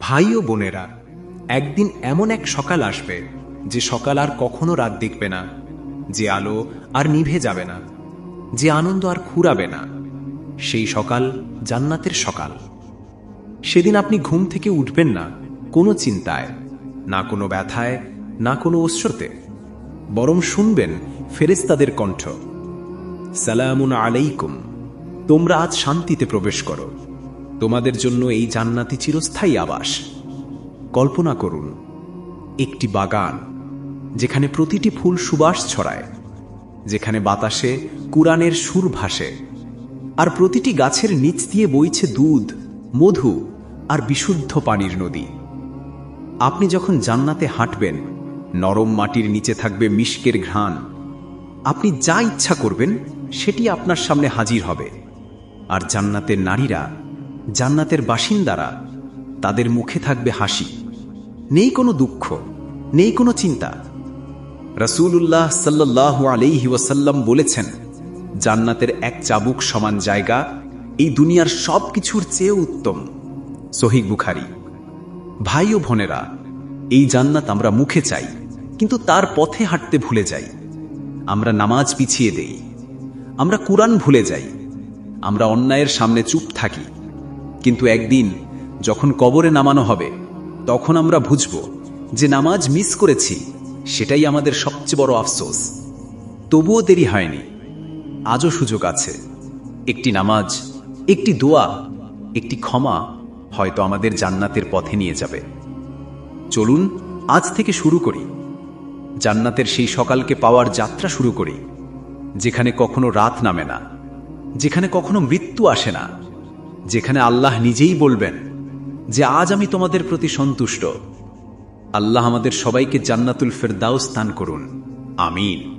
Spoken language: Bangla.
ভাই ও বোনেরা, একদিন এমন এক সকাল আসবে, যে সকাল আর কখনো রাত দেখবে না, যে আলো আর নিভে যাবে না, যে আনন্দ আর খুঁড়াবে না। সেই সকাল জান্নাতের সকাল। সেদিন আপনি ঘুম থেকে উঠবেন না, কোনো চিন্তায়, না কোনো ব্যথায়, না কোনো অশ্রুতে। বরং শুনবেন ফেরেস্তাদের কণ্ঠ। সালামুন আলাইকুম, তোমরা আজ শান্তিতে প্রবেশ করো। তোমাদের জন্য এই জান্নাতি চিরস্থায়ী আবাস। কল্পনা করুন, একটি বাগান, যেখানে প্রতিটি ফুল সুবাস ছড়ায়, যেখানে বাতাসে কুরআনের সুর ভাসে, আর প্রতিটি গাছের নিচ দিয়ে বইছে দুধ, মধু আর বিশুদ্ধ পানির নদী। আপনি যখন জান্নাতে হাঁটবেন, নরম মাটির নিচে থাকবে মিষ্কের ঘ্রাণ। আপনি যা ইচ্ছা করবেন, সেটি আপনার সামনে হাজির হবে। আর জান্নাতের নারীরা জান্নাতের বাসিন্দারা তাদের মুখে থাকবে হাসি। নেই কোনো দুঃখ, নেই কোনো চিন্তা। রসুল্লাহ সাল্লাহ আলাইহি ওয়াসাল্লাম বলেছেন, জান্নাতের এক চাবুক সমান জায়গা, এই দুনিয়ার সব কিছুর চেয়ে উত্তম। সহিক বুখারি। ভাই ও বোনেরা, এই জান্নাত আমরা মুখে চাই, কিন্তু তার পথে হাঁটতে ভুলে যাই। আমরা নামাজ পিছিয়ে দেই। আমরা কুরআন ভুলে যাই। আমরা অন্যায়ের সামনে চুপ থাকি। কিন্তু একদিন, যখন কবরে নামানো হবে, তখন আমরা বুঝব যে নামাজ মিস করেছি, সেটাই আমাদের সবচেয়ে বড় আফসোস। তবুও দেরি হয়নি। আজও সুযোগ আছে। একটি নামাজ, একটি দোয়া, একটি ক্ষমা হয়তো আমাদের জান্নাতের পথে নিয়ে যাবে। চলুন, আজ থেকে শুরু করি। জান্নাতের সেই সকালকে পাওয়ার যাত্রা শুরু করি, যেখানে কখনো রাত নামে না, যেখানে কখনো মৃত্যু আসে না। যেখানে আল্লাহ নিজেই বলবেন যে আজ আমি তোমাদের প্রতি সন্তুষ্ট। আল্লাহ আমাদের সবাইকে জান্নাতুল ফেরদাও স্থান করুন। আমিন।